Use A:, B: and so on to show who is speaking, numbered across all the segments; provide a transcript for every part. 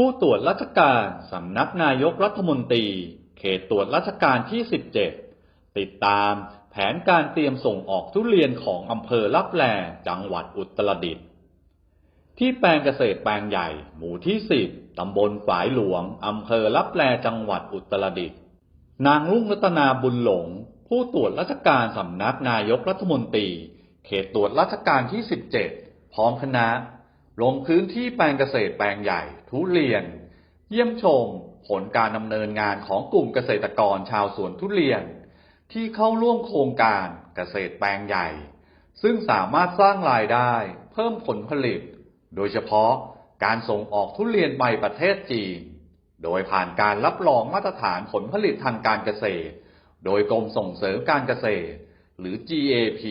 A: ผู้ตรวจราชการสำนักนายกรัฐมนตรี เขตตรวจราชการที่ 17 ติดตามแผนการเตรียมส่งออกทุเรียนของอำเภอลับแลจังหวัดอุตรดิตถ์ที่แปลงเกษตรแปลงใหญ่ หมู่ที่ 10 ตำบลฝายหลวง อำเภอลับแลจังหวัดอุตรดิตถ์นางรุ่งรัตนาบุญหลง ผู้ตรวจราชการสำนักนายกรัฐมนตรี เขตตรวจราชการที่ 17 พร้อมคณะ ลงพื้นที่แปลงเกษตรแปลงใหญ่ ทุเรียน เยี่ยมชม ผลการดำเนินงานของกลุ่มเกษตรกรชาวสวนทุเรียน ที่เข้าร่วมโครงการเกษตรแปลงใหญ่ ซึ่งสามารถสร้างรายได้ เพิ่มผลผลิต โดยเฉพาะการส่งออกทุเรียนไปประเทศจีน โดยผ่านการรับรองมาตรฐานผลผลิตทางการเกษตร โดยกรมส่งเสริมการเกษตร หรือ GAP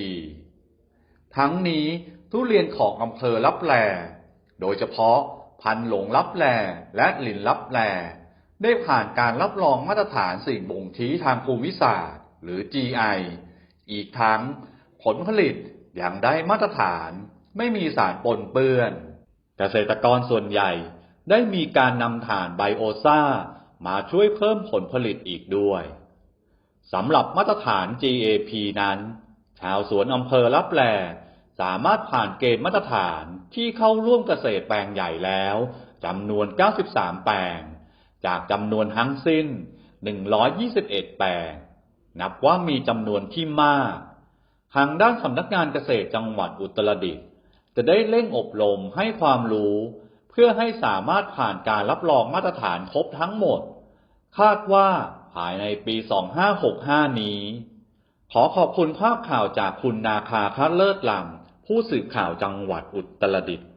A: ทั้งนี้ทุเรียนของอำเภอลับแล โดยเฉพาะพันธุ์หลงลับแลและหลินลับแลได้ผ่านการรับรองมาตรฐานสิ่งบ่งชี้ทางภูมิศาสตร์ หรือ GI อีกทั้งผลผลิตยังได้มาตรฐานไม่มีสารปนเปื้อน เกษตรกรส่วนใหญ่ได้มีการนำถ่านไบโอซามาช่วยเพิ่มผลผลิตอีกด้วยสำหรับมาตรฐาน GAP นั้น ชาวสวนอำเภอลับแล สามารถผ่านเกณฑ์มาตรฐานที่เข้าร่วมเกษตรแปลงใหญ่แล้วจำนวน 93 แปลง จากจำนวนทั้งสิ้น 121 แปลง นับว่ามีจำนวนที่มาก ทางด้านสำนักงานเกษตรจังหวัดอุตรดิตถ์จะได้เร่งอบรมให้ความรู้ เพื่อให้สามารถผ่านการรับรองมาตรฐานครบทั้งหมด คาดว่าภายในปี 2565 นี้ ขอขอบคุณภาพข่าวจากคุณนาคาคะเลิศลำ ผู้สื่อข่าวจังหวัดอุตรดิตถ์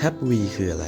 B: แฮปวีคืออะไร